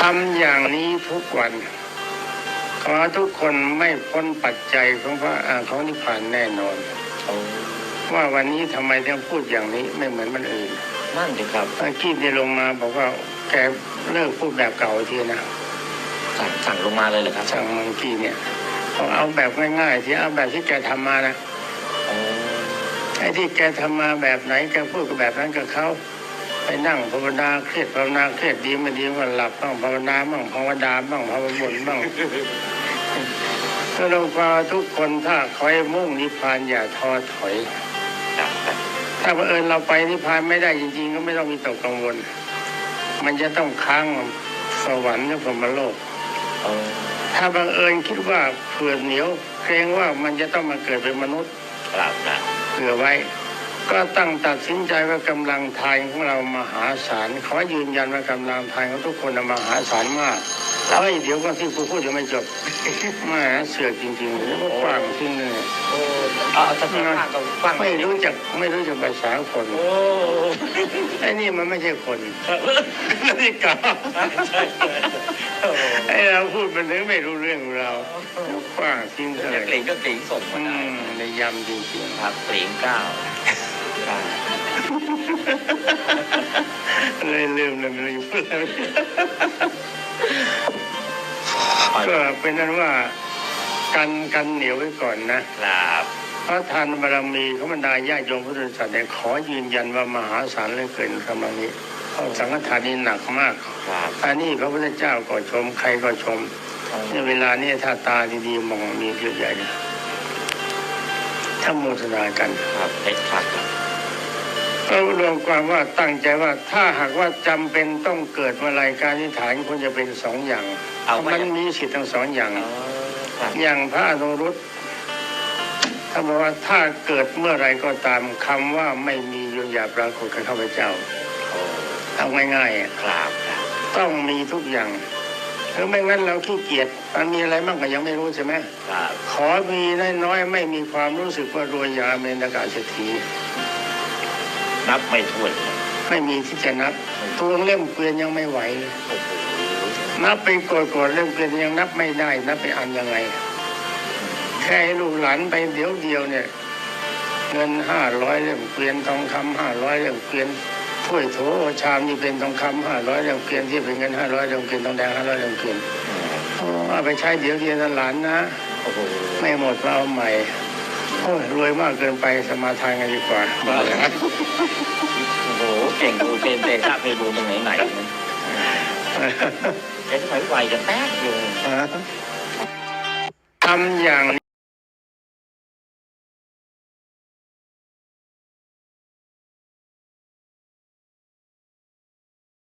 ทำอย่างนี้ทุกวัน ขอทุกคนไม่พ้นปัจจัยของพระอาของนิพพานแน่นอนโอ้ว่าวันนี้ทำไมต้องพูดอย่างนี้ไม่เหมือนมันอื่นนั่นสิครับเมื่อกี้ที่ลงมาบอกว่าแกเลิกพูดแบบเก่าทีนะสั่งสั่งลงมาเลยเหรอครับสั่งเมื่อกี้เนี่ยบอกเอาแบบง่ายๆที่เอาแบบที่แกทำมานะโอ้ไอ้ที่แกทำมาแบบไหนแกพูดกับแบบนั้นกับเขาไป นั่งภาวนาเครียดภาวนาเครียดดีไม่ดีก็หลับบ้างภาวนาบ้างภาวดาบ้างภาวบนบ้างถ้าเราพาทุกคนถ้าคอยมุ่งนิพพานอย่าท้อถอยครับครับถ้าบังเอิญเราไปนิพพานไม่ได้จริง ๆ ก็ไม่ต้องมีตกกังวล มันจะต้องค้างสวรรค์หรือพรหมโลกโอ้ถ้าบังเอิญคิดว่าเผื่อเหนียวเกรงว่ามันจะต้องมาเกิดเป็นมนุษย์ครับครับเผื่อไว้ ก็ตั้งตัดสินใจว่ากำลังทายของเรามหาศาลขอยืนยันว่ากำลังทายของทุกคนมหาศาลมากเฮ้ยเดี๋ยวก่อนที่กูพูดยังไม่จบหมาเสือกจริงๆแล้วก็กว้างทิ้งเลยไม่รู้จักไม่รู้จักภาษาคนไอ้นี่มันไม่ใช่คนนี่กาใช่ใช่โอ้ไอ้เราพูดมันถึงไม่รู้เรื่องเรากว้างทิ้งเลจะยกลิงก็เกลิงส่งมาได้ในยำจริงๆครับเกลิงก้าค รับๆเลยลืมเลยไม่รู้จะพูดอะไรก็เป็นนั้นว่ากันกันเหนียวไว้ก่อนนะครับเพราะทานบารมีของบรรดาญาติโยมพุทธศาสนาขอยืนยันว่ามหาศาลเหลยเกินกำลังนี้เพราะสังฆทานนี้หนักมากครับอันนี้พระพุทธเจ้าก็ชมใครก็ชมในเวลานี้ถ้าตาดีๆมองมีเยอะใหญ่เลยถ้าโมทนากันครับเด็ดขาดครับ ก็รวมความว่าตั้งใจว่าถ้าหากว่าจำเป็นต้องเกิดเมื่อไรการนิฐานควรจะเป็นสองอย่างเอาไว้มันมีสิทธิ์ทั้งสองอย่างอ๋อครับอย่างพระอนุรุตถ้าบอกว่าถ้าเกิดเมื่อไรก็ตามคำว่าไม่มีโยอย่าปรากฏกับข้าพเจ้าโอ้เอาง่ายๆอะครับครับต้องมีทุกอย่างหรือไม่งั้นเราขี้เกียจมันมีอะไรมั่งก็ยังไม่รู้ใช่ไหมครับขอมีน้อยๆไม่มีความรู้สึกว่ารวยยาเมนากาเศรษฐี นับไม่ถ้วนไม่มีที่จะนับ ตัวเล่มเกวียนยังไม่ไหวเลยโอ้โหนับไปโกรธๆเล่มเกวียนยังนับไม่ได้ นับไปอันยังไง แค่ให้ลูกหลานไปเดี๋ยวเดียวเนี่ย เงินห้าร้อยเล่มเกวียนทองคำห้าร้อยเล่มเกวียนถ้วยโถชามนี่เป็นทองคำห้าร้อยเล่มเกวียนที่เป็นเงินห้าร้อยเล่มเกวียนทองแดงห้าร้อยเล่มเกวียนโอ้เอาไปใช้เดี๋ยวเดียวนะหลานนะโอ้โหไม่หมดมาเอาใหม่โอ้ยรวยมากเกินไปสมาทานกันดีกว่าโอ้โหเก่งดู เป็นเตะะไปดูตรงไหนไหนนะเห็นไหมไวจะแป๊กอยู่ ทำอย่าง